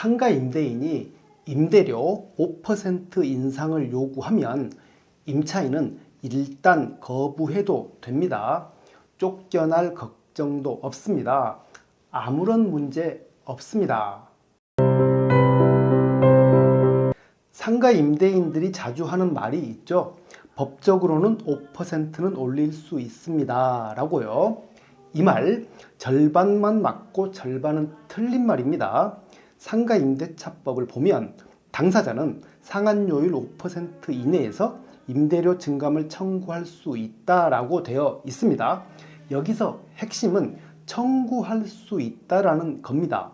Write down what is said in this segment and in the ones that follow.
상가 임대인이 임대료 5% 인상을 요구하면 임차인은 일단 거부해도 됩니다. 쫓겨날 걱정도 없습니다. 아무런 문제 없습니다. 상가 임대인들이 자주 하는 말이 있죠. 법적으로는 5%는 올릴 수 있습니다. 라고요. 이 말 절반만 맞고 절반은 틀린 말입니다. 상가 임대차법을 보면 당사자는 상한요율 5% 이내에서 임대료 증감을 청구할 수 있다라고 되어 있습니다. 여기서 핵심은 청구할 수 있다라는 겁니다.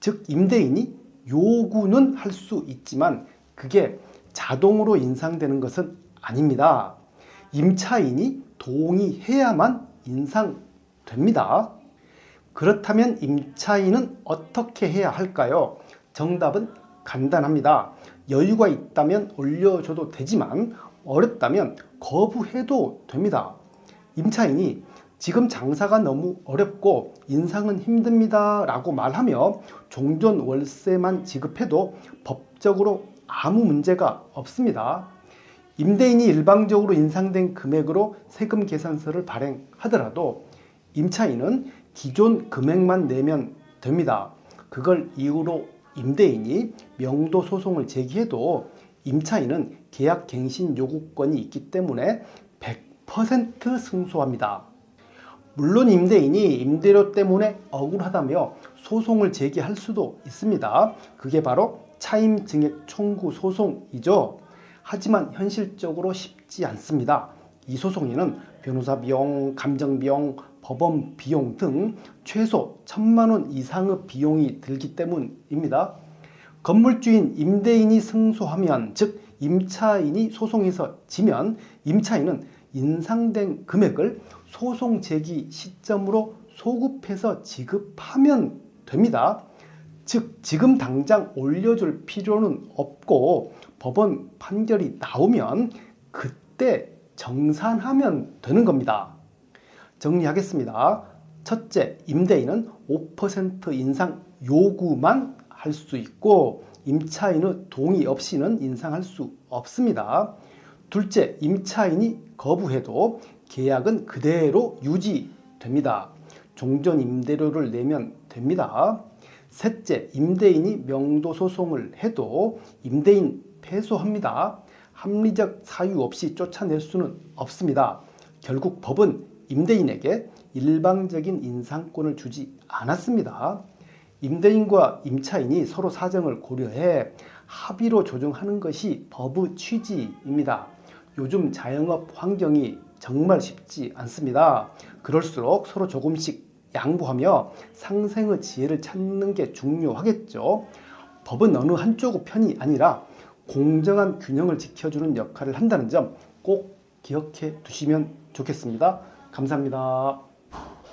즉 임대인이 요구는 할 수 있지만 그게 자동으로 인상되는 것은 아닙니다. 임차인이 동의해야만 인상됩니다. 그렇다면 임차인은 어떻게 해야 할까요? 정답은 간단합니다. 여유가 있다면 올려줘도 되지만 어렵다면 거부해도 됩니다. 임차인이 지금 장사가 너무 어렵고 인상은 힘듭니다 라고 말하며 종전 월세만 지급해도 법적으로 아무 문제가 없습니다. 임대인이 일방적으로 인상된 금액으로 세금 계산서를 발행하더라도 임차인은 기존 금액만 내면 됩니다. 그걸 이유로 임대인이 명도 소송을 제기해도 임차인은 계약 갱신 요구권이 있기 때문에 100% 승소합니다. 물론 임대인이 임대료 때문에 억울하다며 소송을 제기할 수도 있습니다. 그게 바로 차임 증액 청구 소송이죠. 하지만 현실적으로 쉽지 않습니다. 이 소송에는 변호사 비용, 감정 비용, 법원 비용 등 최소 천만 원 이상의 비용이 들기 때문입니다. 건물주인 임대인이 승소하면 즉 임차인이 소송에서 지면 임차인은 인상된 금액을 소송 제기 시점으로 소급해서 지급하면 됩니다. 즉 지금 당장 올려줄 필요는 없고 법원 판결이 나오면 그때 정산하면 되는 겁니다. 정리하겠습니다. 첫째, 임대인은 5% 인상 요구만 할 수 있고 임차인의 동의 없이는 인상할 수 없습니다. 둘째, 임차인이 거부해도 계약은 그대로 유지됩니다. 종전 임대료를 내면 됩니다. 셋째, 임대인이 명도 소송을 해도 임대인 패소합니다. 합리적 사유 없이 쫓아낼 수는 없습니다. 결국 법은 임대인에게 일방적인 인상권을 주지 않았습니다. 임대인과 임차인이 서로 사정을 고려해 합의로 조정하는 것이 법의 취지입니다. 요즘 자영업 환경이 정말 쉽지 않습니다. 그럴수록 서로 조금씩 양보하며 상생의 지혜를 찾는 게 중요하겠죠. 법은 어느 한쪽 편이 아니라 공정한 균형을 지켜주는 역할을 한다는 점 꼭 기억해 두시면 좋겠습니다. 감사합니다.